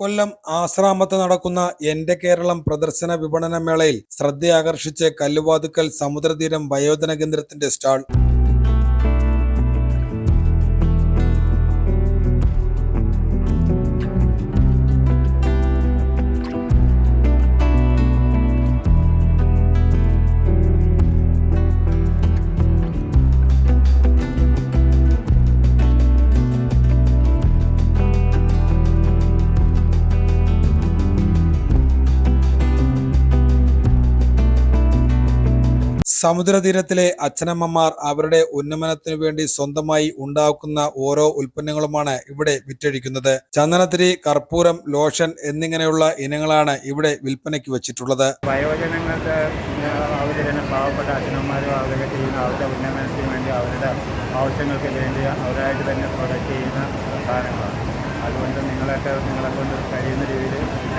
കൊല്ലം ആശ്രാമത്ത് നടക്കുന്ന എന്റെ കേരളം പ്രദർശന വിപണന മേളയിൽ ശ്രദ്ധയാകർഷിച്ച് കല്ലുവാതുക്കൽ സമുദ്രതീരം വയോജന കേന്ദ്രത്തിന്റെ സ്റ്റാൾ. സമുദ്രതീരത്തിലെ അച്ഛനമ്മമാർ അവരുടെ ഉന്നമനത്തിനു വേണ്ടി സ്വന്തമായി ഉണ്ടാക്കുന്ന ഓരോ ഉൽപ്പന്നങ്ങളുമാണ് ഇവിടെ വിറ്റഴിക്കുന്നത്. ചന്ദനത്തിരി കർപ്പൂരം ലോഷൻ എന്നിങ്ങനെയുള്ള ഇനങ്ങളാണ് ഇവിടെ വിൽപ്പനയ്ക്ക് വെച്ചിട്ടുള്ളത്. വയോജനങ്ങൾക്ക് അവർ തന്നെ പാവപ്പെട്ട അച്ഛനമ്മമാരും അവരൊക്കെ ചെയ്യുന്ന അവരുടെ ഉന്നമനത്തിന് വേണ്ടി അവരുടെ ആവശ്യങ്ങൾക്ക് വേണ്ടി അവരായിട്ട് തന്നെ പ്രൊഡക്റ്റ് ചെയ്യുന്ന സാധനങ്ങളാണ്. നിങ്ങളൊക്കെ നിങ്ങളെ കൊണ്ട് കഴിയുന്ന രീതിയിൽ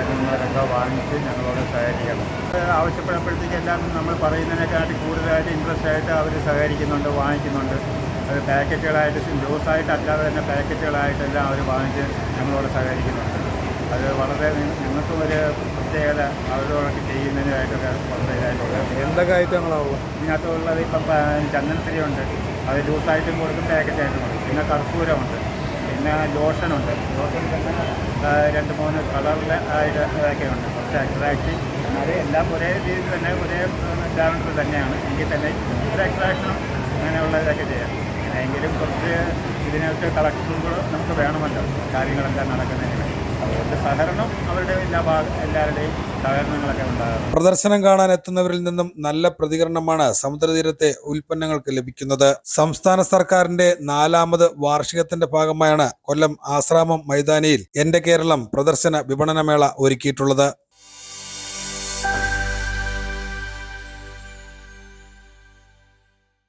നിങ്ങളൊക്കെ വാങ്ങിച്ച് ഞങ്ങളോട് സഹകരിക്കണം. ആവശ്യപ്പെടുമ്പോഴത്തേക്ക് എല്ലാം നമ്മൾ പറയുന്നതിനെക്കാട്ടി കൂടുതലായിട്ട് ഇൻട്രസ്റ്റ് ആയിട്ട് അവർ സഹകരിക്കുന്നുണ്ട് വാങ്ങിക്കുന്നുണ്ട്. അത് പാക്കറ്റുകളായിട്ട് ജ്യൂസായിട്ട് അല്ലാതെ തന്നെ പാക്കറ്റുകളായിട്ടെല്ലാം അവർ വാങ്ങിച്ച് ഞങ്ങളോട് സഹകരിക്കുന്നുണ്ട്. അത് വളരെ ഞങ്ങൾക്കും ഒരു പ്രത്യേകത അവരോടൊക്കെ ചെയ്യുന്നതിനായിട്ടൊക്കെ വളരെ ഇതായിട്ടുള്ളത്. എന്തൊക്കെ ഐറ്റങ്ങളാവും ഇതിനകത്തുള്ളത് ഇപ്പം ചന്ദനത്തിരിയുണ്ട് ചന്ദനത്തിരി ഉണ്ട്. അത് ലൂസായിട്ടും കൊടുക്കും പാക്കറ്റായിട്ടും കൊടുക്കും. പിന്നെ കർപ്പൂരമുണ്ട്. പിന്നെ ലോഷനുണ്ട്. ലോഷൻ തന്നെ രണ്ട് മൂന്ന് കളറിലെ ഇതൊക്കെ ഉണ്ട്. കുറച്ച് അട്രാക്ഷൻ അത് എല്ലാം ഒരേ രീതിയിൽ തന്നെ ഒരേ ലാവൻഡർ തന്നെയാണ്. എങ്കിൽ തന്നെ ഒരു അട്രാക്ഷനും അങ്ങനെയുള്ള ഇതൊക്കെ ചെയ്യാം. എങ്കിലും കുറച്ച് ഇതിനകത്ത് കളക്ഷനുകൾ നമുക്ക് വേണമല്ലോ. കാര്യങ്ങളെല്ലാം നടക്കുന്നതിന്. അവരുടെ പ്രദർശനം കാണാൻ എത്തുന്നവരിൽ നിന്നും നല്ല പ്രതികരണമാണ് സമുദ്രതീരത്തെ ഉൽപ്പന്നങ്ങൾക്ക് ലഭിക്കുന്നത്. സംസ്ഥാന സർക്കാരിന്റെ നാലാമത് വാർഷികത്തിന്റെ ഭാഗമായാണ് കൊല്ലം ആശ്രാമം മൈതാനിയിൽ എന്റെ കേരളം പ്രദർശന വിപണനമേള ഒരുക്കിയിട്ടുള്ളത്.